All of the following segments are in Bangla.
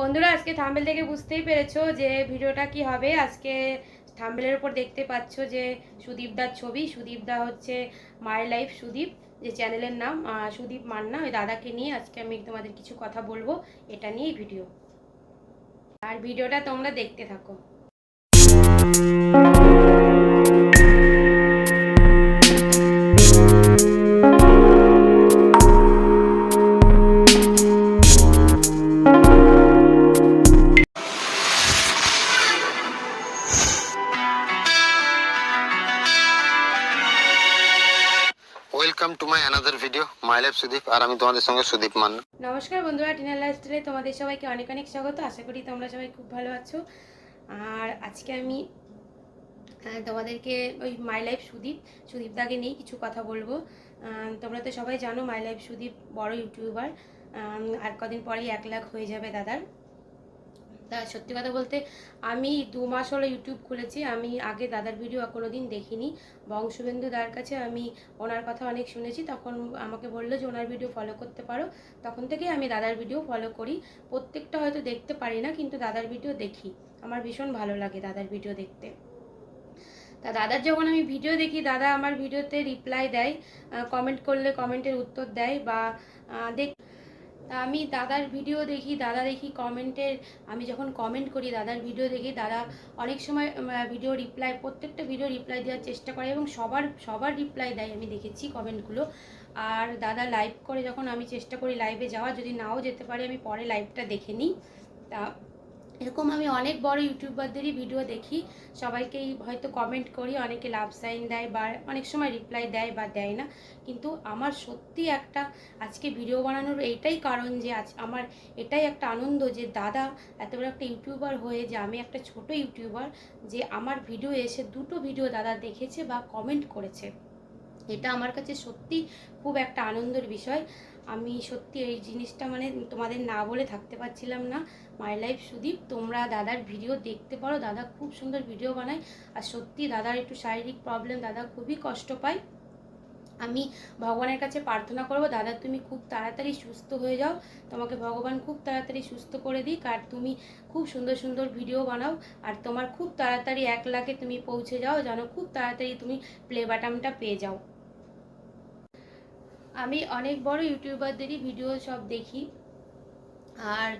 বন্ধুরা, আজকে থাম্বেল থেকে বুঝতেই পেরেছ যে ভিডিওটা কি হবে। আজকে থাম্বেলের উপর দেখতে পাচ্ছ যে সুদীপদার ছবি। সুদীপদা হচ্ছে মাই লাইফ সুদীপ, যে চ্যানেলের নাম। সুদীপ মান্না, ওই দাদাকে নিয়ে আজকে আমি তোমাদের কিছু কথা বলব, এটা নিয়েই ভিডিও। আর ভিডিওটা তোমরা দেখতে থাকো। Welcome to my another video my life Sudip আর আমি তোমাদের সঙ্গে সুদীপ নমস্কার বন্ধুরা টিনার লাইফস্টাইলে তোমাদের সবাইকে অনেক অনেক স্বাগত। আশা করি তোমরা সবাই খুব ভালো আছো। আর আজকে আমি তোমাদেরকে ওই মাই লাইফ সুদীপ সুদীপদাকে নিয়ে কিছু কথা বলব। তোমরা তো সবাই জানো মাই লাইফ সুদীপ বড় ইউটিউবার আর কদিন পরেই এক লাখ হয়ে যাবে দাদার। তা সত্যি কথা বলতে আমি দু মাস হলো ইউটিউব খুলেছি। আমি আগে দাদার ভিডিও কোনো দিন দেখিনি। বংশবন্ধু দার কাছে আমি ওনার কথা অনেক শুনেছি। তখন আমাকে বলল যে, ওনার ভিডিও ফলো করতে পারো। তখন থেকেই আমি দাদার ভিডিও ফলো করি। প্রত্যেকটা হয়তো দেখতে পারি না, কিন্তু দাদার ভিডিও দেখি। আমার ভীষণ ভালো লাগে দাদার ভিডিও দেখতে। তা দাদার যখন আমি ভিডিও দেখি, দাদা আমার ভিডিওতে রিপ্লাই দেয় কমেন্ট করলে কমেন্টের উত্তর দেয় বা দেখ তা আমি দাদার ভিডিও দেখি, দাদা দেখি কমেন্টের আমি যখন কমেন্ট করি দাদার ভিডিও দেখি, দাদা অনেক সময় ভিডিও রিপ্লাই প্রত্যেকটা ভিডিও রিপ্লাই দেওয়ার চেষ্টা করে এবং সবার সবার রিপ্লাই দেয়, আমি দেখেছি কমেন্টগুলো আর দাদা লাইভ করে যখন আমি চেষ্টা করি লাইভে যাওয়া যদি নাও যেতে পারি, আমি পরে লাইভটা দেখে নিই। তা এরকম আমি অনেক বড় ইউটিউবারদেরই ভিডিও দেখি। সবাইকেই হয়তো কমেন্ট করি, অনেকে লাভ সাইন দেয় বা অনেক সময় রিপ্লাই দেয় বা দেয় না। কিন্তু আমার সত্যি একটা আজকে ভিডিও বানানোর এইটাই কারণ যে আজ আমার এটাই একটা আনন্দ যে দাদা এত বড় একটা ইউটিউবার হয়ে যে আমি একটা ছোট ইউটিউবার যে আমার ভিডিও এসে দুটো ভিডিও দাদা দেখেছে বা কমেন্ট করেছে। এটা আমার কাছে সত্যি খুব একটা আনন্দের বিষয়। আমি সত্যি এই জিনিসটা মানে তোমাদের না বলে থাকতে পারছিলাম না। মাই লাইফ সুদীপ, তোমরা দাদার ভিডিও দেখতে পারো। দাদা খুব সুন্দর ভিডিও বানায়। আর সত্যি দাদার একটু শারীরিক প্রবলেম দাদা খুবই কষ্ট পায়। আমি ভগবানের কাছে প্রার্থনা করব, দাদা তুমি খুব তাড়াতাড়ি সুস্থ হয়ে যাও। তোমাকে ভগবান খুব তাড়াতাড়ি সুস্থ করে দিক। আর তুমি খুব সুন্দর সুন্দর ভিডিও বানাও। আর তোমার খুব তাড়াতাড়ি এক লাখে তুমি পৌঁছে যাও। যেন খুব তাড়াতাড়ি তুমি প্লে বাটনটা পেয়ে যাও। আমি অনেক বড় ইউটিউবারদেরই ভিডিও সব দেখি। আর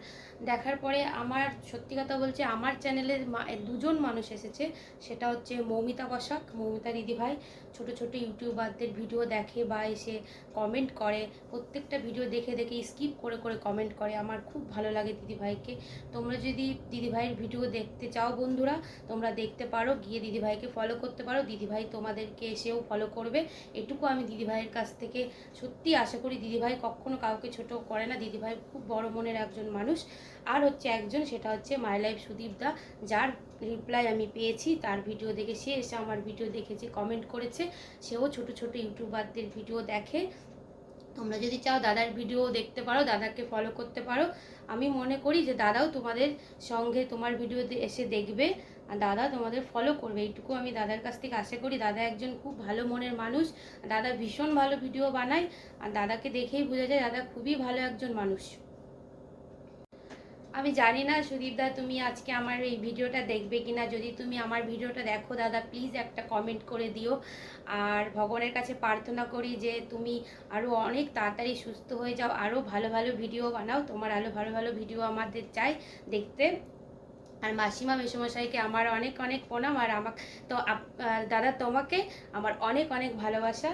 দেখার পরে আমার, সত্যি কথা বলছে, আমার চ্যানেলের মা- দুজন মানুষ এসেছে। সেটা হচ্ছে মৌমিতা বসাক, মৌমিতা দিদিভাই। ছোট ছোট ইউটিউবারদের ভিডিও দেখে বা এসে কমেন্ট করে। প্রত্যেকটা ভিডিও দেখে দেখে স্কিপ করে করে কমেন্ট করে। আমার খুব ভালো লাগে দিদিভাইকে। তোমরা যদি দিদিভাইয়ের ভিডিও দেখতে চাও বন্ধুরা, তোমরা দেখতে পারো, গিয়ে দিদিভাইকে ফলো করতে পারো। দিদিভাই তোমাদেরকে এসেও ফলো করবে। এটুকু আমি দিদিভাইয়ের কাছ থেকে সত্যি আশা করি দিদিভাই কখনো কাউকে ছোট করে না। দিদিভাই খুব বড় মনের একজন মানুষ। আর হচ্ছে একজন, সেটা হচ্ছে মাই লাইফ সুদীপদা যার রিপ্লাই আমি পেয়েছি, তার ভিডিও দেখে, সে এসে আমার ভিডিও দেখেছে কমেন্ট করেছে, সেও ছোট ছোট ইউটিউবারদের ভিডিও দেখে। তোমরা যদি চাও দাদার ভিডিও দেখতে পারো, দাদাকে ফলো করতে পারো। আমি মনে করি যে দাদাও তোমাদের সঙ্গে তোমার ভিডিও এসে দেখবে, আর দাদা তোমাদের ফলো করবে। এইটুকু আমি দাদার কাছ থেকে আশা করি, দাদা একজন খুব ভালো মনের মানুষ, দাদা ভীষণ ভালো ভিডিও বানায়, আর দাদাকে দেখেই বোঝা যায় দাদা খুবই ভালো একজন মানুষ। আমি জানি না সুদীপদা তুমি আজকে আমার এই ভিডিওটা দেখবে কিনা। যদি তুমি আমার ভিডিওটা দেখো দাদা প্লিজ একটা কমেন্ট করে দিও। আর ভগবানের কাছে প্রার্থনা করি যে তুমি আরও অনেক তাড়াতাড়ি সুস্থ হয়ে যাও আরও ভালো ভালো ভিডিও বানাও। তোমার আরও ভালো ভালো ভিডিও আমাদের চাই দেখতে। আর মাসিমা মেসোমশাইকে আমার অনেক অনেক প্রণাম। আর আমাকে, তো দাদা তোমাকে আমার অনেক অনেক ভালোবাসা।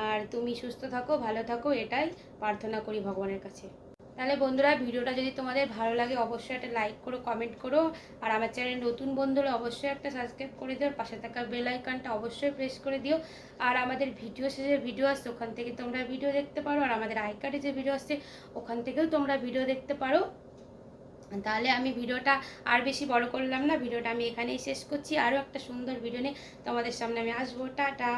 আর তুমি সুস্থ থাকো, ভালো থাকো, এটাই প্রার্থনা করি ভগবানের কাছে। তাহলে বন্ধুরা ভিডিওটা যদি তোমাদের ভালো লাগে, অবশ্যই একটা লাইক করো কমেন্ট করো। আর আমার চ্যানেল নতুন বন্ধু হলে অবশ্যই একটা সাবস্ক্রাইব করে দিও। পাশে থাকা বেল আইকনটা অবশ্যই প্রেস করে দিও। আর আমাদের ভিডিও শেষে ভিডিও আসছে, ওখান থেকে তোমরা ভিডিও দেখতে পারো। আর আমাদের আই কার্ডে যে ভিডিও আসছে, ওখান থেকেও তোমরা ভিডিও দেখতে পারো। তাহলে আমি ভিডিওটা আর বেশি বড় করলাম না, ভিডিওটা আমি এখানেই শেষ করছি। আরও একটা সুন্দর ভিডিও নিয়ে তোমাদের সামনে আমি আসব। টাটা!